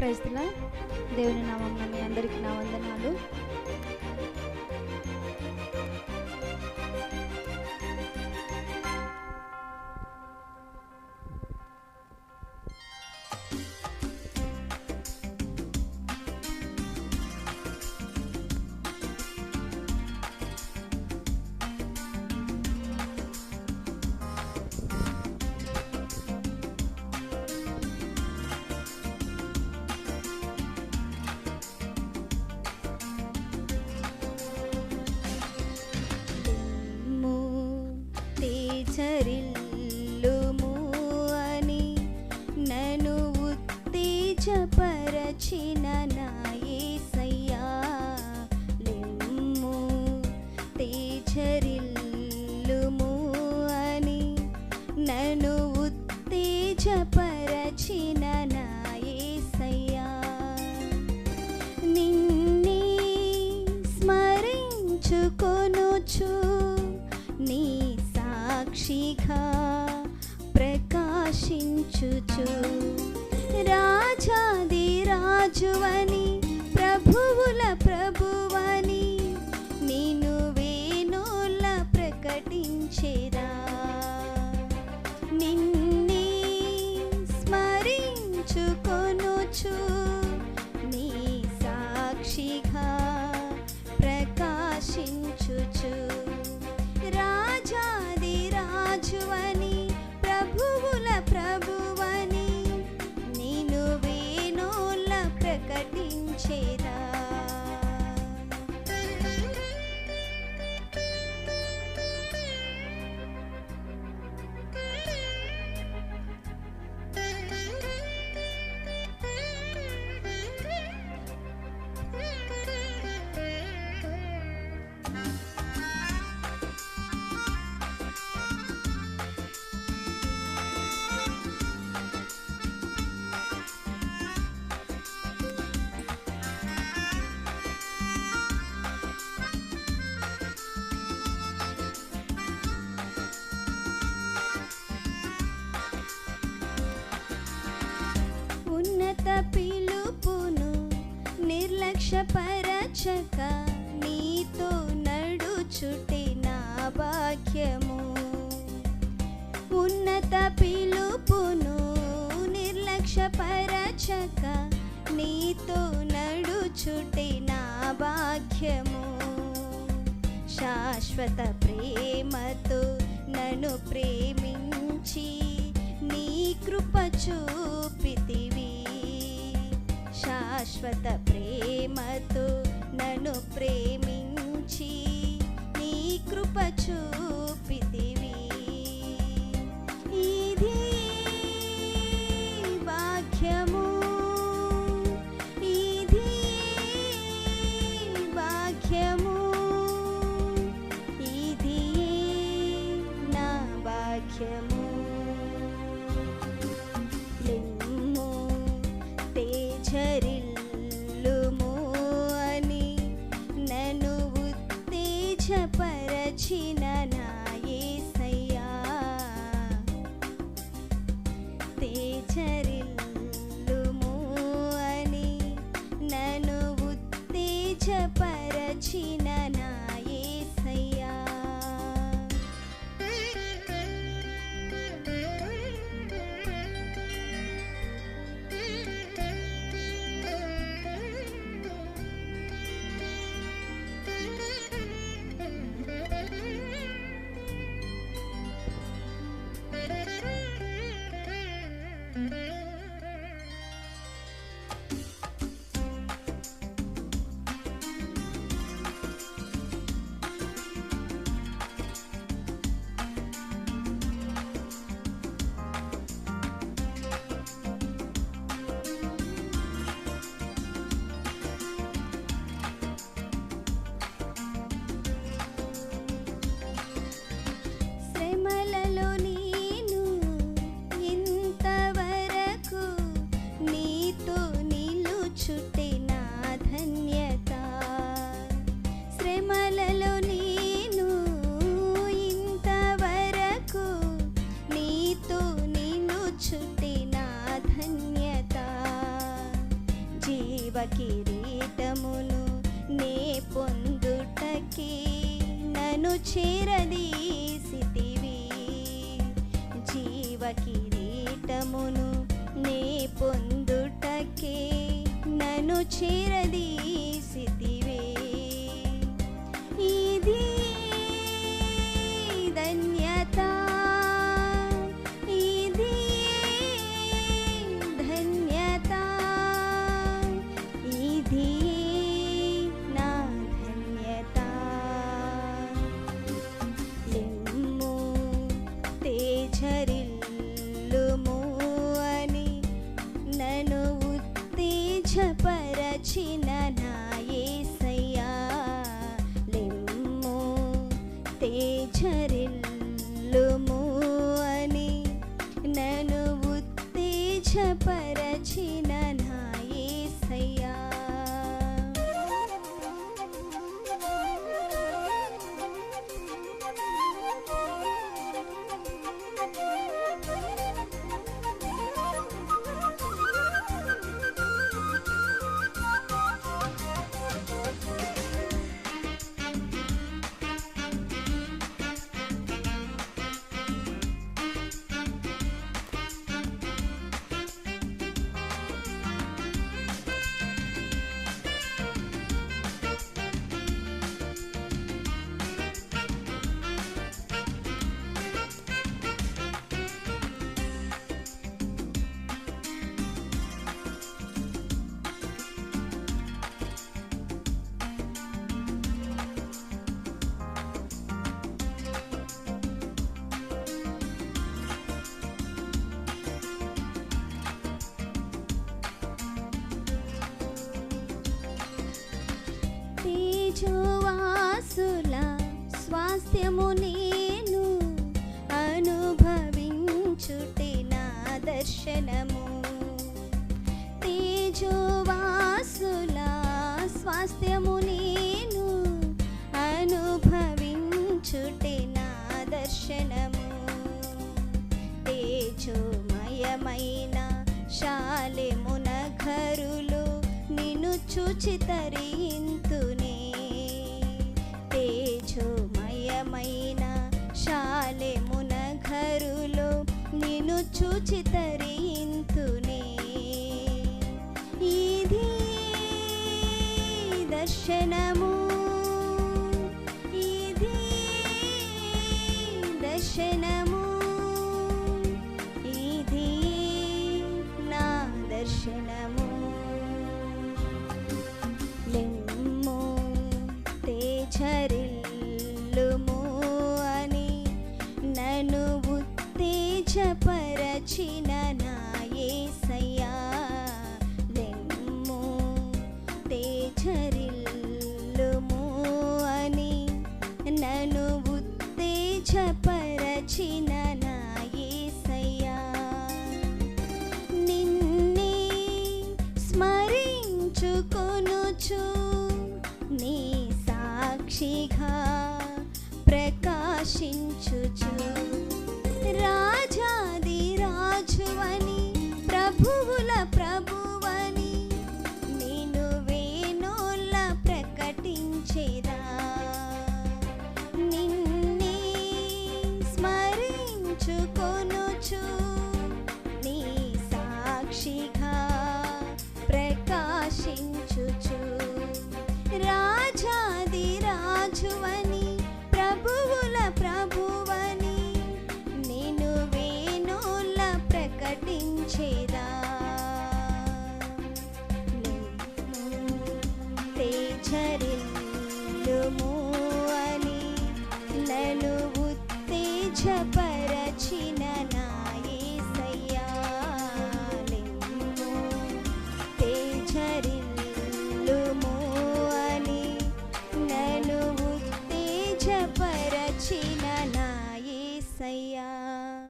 ప్రైజ్లా దేవుని నామం మీ అందరికీ నా వందనాలు. తేజరిల్లుము సాక్షిగా ప్రకాశించుచు. రాజాది రాజువని ఉన్నత పిలుపును నిర్లక్ష్యపరచక నీతో నడుచుటే నా భాగ్యము. ఉన్నత పిలుపును నిర్లక్ష్యపరచక నీతో నడుచుటే నా భాగ్యము. శాశ్వత ప్రేమతో నన్ను ప్రేమించి నీ కృప చూపితివి. శాశ్వత ప్రేమతో నన్ను ప్రేమించి నీ కృప చూపితివి అని కిరీటమును నే పొందుటకి నన్ను చేరదీసితివి. జీవ కిరీటమును నే పొందుటకే నన్ను చేరదీసితివే స్వాస్థ్యము నేను అనుభవించుటే నా దర్శనము. తేజోవాసుల స్వాస్థ్యము నేను అనుభవించుటే నా దర్శనము. తేజోమయమైన శాలెమున ఘరులు నిన్ను చూచి తరింతునే. చూచి తరింతునే ఇది దర్శనము ఉత్తేజపరచిన నా యేసయ్యా లెమ్ము తేజరిల్లుము అని నన్ను ఉత్తేజపరచిన నా యేసయ్యా నిన్నే స్మరించుకొనుచు నీ సాక్షిగా pour నలను ఉత్తేజపరచిన నా